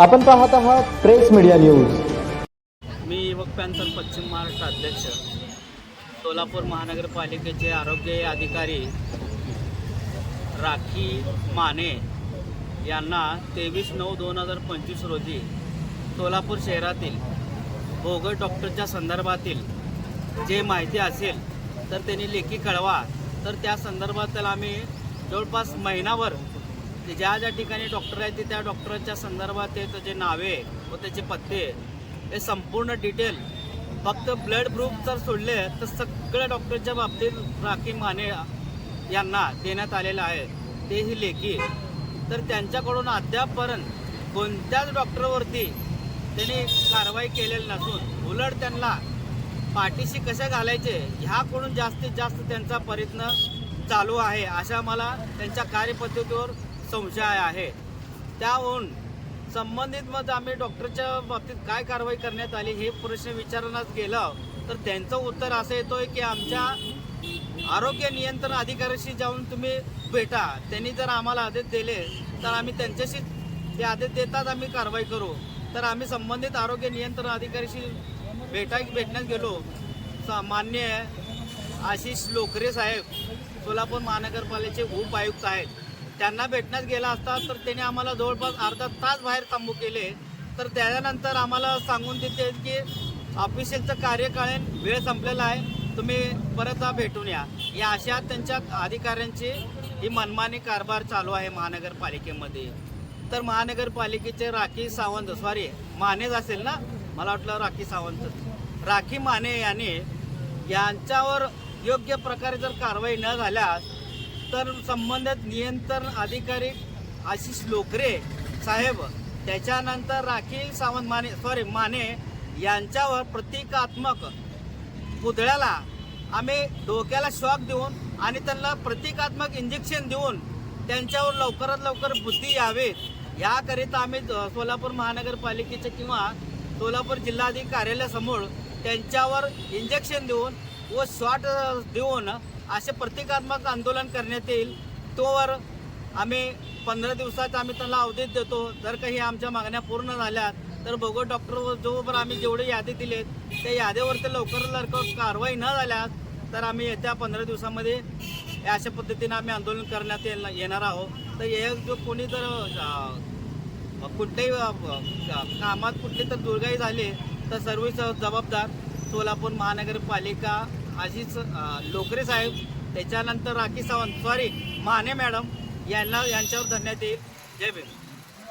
आपण पाहत आहात प्रेस मीडिया न्यूज. मी युवक पॅन्थर पश्चिम महाराष्ट्र अध्यक्ष. सोलापूर महानगरपालिकेचे आरोग्य अधिकारी राखी माने यांना तेवीस नऊ दोन हजार पंचवीस रोजी सोलापूर शहरातील भोगळ डॉक्टरच्या संदर्भातील जे माहिती असेल तर त्यांनी लेखी कळवा. तर त्या संदर्भात त्याला आम्ही जवळपास महिनाभर ज्या ज्या ठिकाणी डॉक्टर आहेत ते त्या डॉक्टरांच्या संदर्भात ते त्याचे नावे व त्याचे पत्ते हे संपूर्ण डिटेल फक्त ब्लड ग्रुप जर सोडले तर सगळ्या डॉक्टरच्या बाबतीत राखी माने यांना देण्यात आलेलं आहे. तेही लेखी. तर त्यांच्याकडून अद्यापपर्यंत कोणत्याच डॉक्टरवरती त्यांनी कारवाई केलेली नसून उलट त्यांना पाठीशी कशा घालायचे ह्याकडून जास्तीत जास्त त्यांचा प्रयत्न चालू आहे अशा मला त्यांच्या कार्यपद्धतीवर संशय आहे. त्याहून संबंधित मग आम्ही डॉक्टरच्या बाबतीत काय कारवाई करण्यात आली हे प्रश्न विचारण्यात गेलं तर त्यांचं उत्तर असं येतोय की आमच्या आरोग्य नियंत्रण अधिकाऱ्याशी जाऊन तुम्ही भेटा. त्यांनी जर आम्हाला आदेश दिले तर आम्ही त्यांच्याशी ते आदेश देतात आम्ही कारवाई करू. तर आम्ही संबंधित आरोग्य नियंत्रण अधिकाऱ्याशी भेटा भेटण्यात गेलो. मान्य आशिष लोकरे साहेब सोलापूर महानगरपालिकेचे उपायुक्त आहेत. त्यांना भेटण्यात गेला असता तर त्याने आम्हाला जवळपास अर्धा तास बाहेर थांबू केले. तर त्याच्यानंतर आम्हाला सांगून देते की ऑफिशियलचं कार्यकालीन वेळ संपलेला आहे. तुम्ही परत भेटून या. या अशा त्यांच्या अधिकाऱ्यांची ही मनमानी कारभार चालू आहे महानगरपालिकेमध्ये. तर महानगरपालिकेचे राखी सावंत सॉरी मानेच असेल ना? मला वाटलं राखी सावंत. राखी माने याने यांच्यावर योग्य प्रकारे जर कारवाई न झाल्यास तर संबंधित नियंत्रण अधिकारी आशिष लोकरे साहेब त्याच्यानंतर राखील सावंत माने सॉरी माने यांच्यावर प्रतिकात्मक पुतळ्याला आम्ही डोक्याला शॉक देऊन आणि त्यांना प्रतिकात्मक इंजेक्शन देऊन त्यांच्यावर लवकरात लवकर बुद्धी यावे. याकरिता आम्ही सोलापूर महानगरपालिकेच्या किंवा सोलापूर जिल्हाधिकारी कार्यालयासमोर त्यांच्यावर इंजेक्शन देऊन व शॉट देऊन असे प्रतिकात्मक आंदोलन करण्यात येईल. तोवर आम्ही पंधरा दिवसाचा आम्ही त्यांना अवधीत देतो. जर काही आमच्या मागण्या पूर्ण झाल्या तर बघू डॉक्टर जोवर आम्ही जेवढे यादी दिलेत त्या यादीवरती लवकर लवकर कारवाई न झाल्यास तर आम्ही येत्या पंधरा दिवसामध्ये अशा पद्धतीने आम्ही आंदोलन करण्यात येणार आहोत. तर हे जो कोणी जर कुठल्याही कामात कुठली तर दुर्गाई झाली तर सर्व जबाबदार सोलापूर महानगरपालिका आजीच लोकरे साहेब त्याच्यानंतर राखी सावंत. सॉरी माने मॅडम यांना यांच्यावर धरण्यात येईल जय भीम.